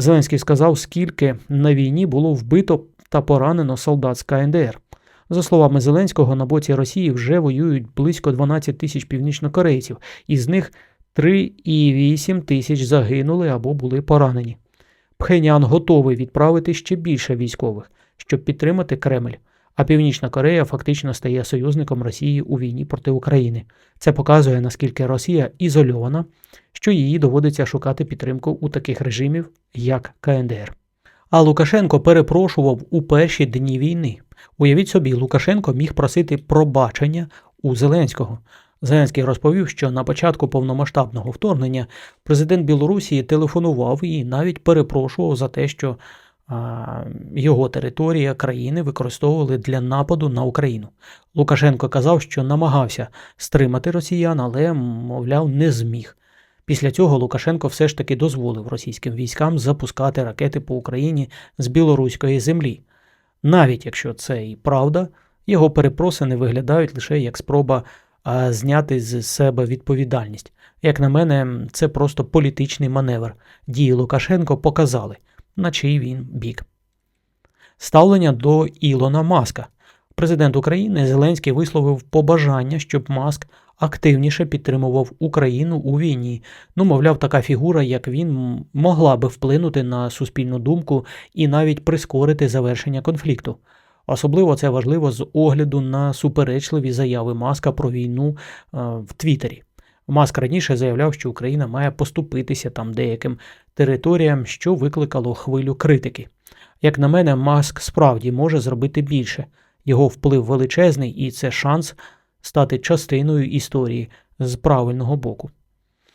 Зеленський сказав, скільки на війні було вбито та поранено солдат з КНДР. За словами Зеленського, на боці Росії вже воюють близько 12 тисяч північнокорейців, із них 3,8 тисяч загинули або були поранені. Пхенян готовий відправити ще більше військових, щоб підтримати Кремль. А Північна Корея фактично стає союзником Росії у війні проти України. Це показує, наскільки Росія ізольована, що їй доводиться шукати підтримку у таких режимів, як КНДР. А Лукашенко перепрошував у перші дні війни. Уявіть собі, Лукашенко міг просити пробачення у Зеленського. Зеленський розповів, що на початку повномасштабного вторгнення президент Білорусі телефонував і навіть перепрошував за те, що його територія країни використовували для нападу на Україну. Лукашенко казав, що намагався стримати росіян, але, мовляв, не зміг. Після цього Лукашенко все ж таки дозволив російським військам запускати ракети по Україні з білоруської землі. Навіть якщо це і правда, його перепросини виглядають лише як спроба зняти з себе відповідальність. Як на мене, це просто політичний маневр. Дії Лукашенко показали, на чий він бік. Ставлення до Ілона Маска. Президент України Зеленський висловив побажання, щоб Маск активніше підтримував Україну у війні. Ну, мовляв, така фігура, як він, могла би вплинути на суспільну думку і навіть прискорити завершення конфлікту. Особливо це важливо з огляду на суперечливі заяви Маска про війну е, в Твіттері. Маск раніше заявляв, що Україна має поступитися там деяким територіям, що викликало хвилю критики. Як на мене, Маск справді може зробити більше. Його вплив величезний, і це шанс стати частиною історії з правильного боку.